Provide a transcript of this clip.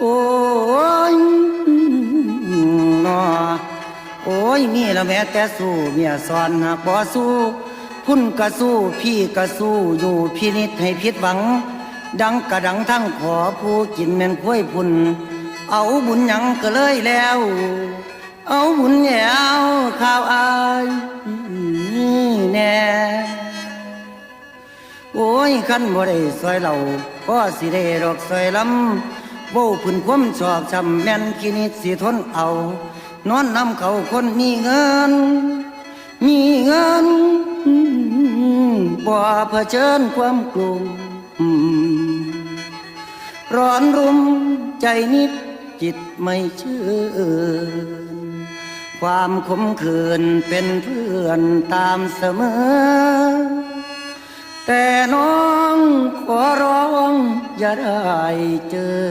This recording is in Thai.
โอ้ยนอโอ้ยมีแล้วแม้แต่สู้เมียสอนหากบ่สู้ พุ่นก็สู้พี่ก็สู้อยู่พินิจให้ผิดหวัง ดังกระดังทั้งขอผู้กินแม่นคุ้ยพุ่น เอาบุญหยังก็เลยแล้ว เอาบุญแยวข้าวอายแน่โอ้ยขั้นบ่ได้ซอยเราก็สิได้ดอกซอยลำ โว้พื้นความชอบช้ำแม่นกินิดสิทนเอา นอนนำเขาคนมีเงิน มีเงินบ่เผชิญความกลุ่มร้อนรุมใจนิดจิตไม่เชื่อความขมขื่นเป็นเพื่อนตามเสมอ แต่น้องขอร้องอย่าได้เจอ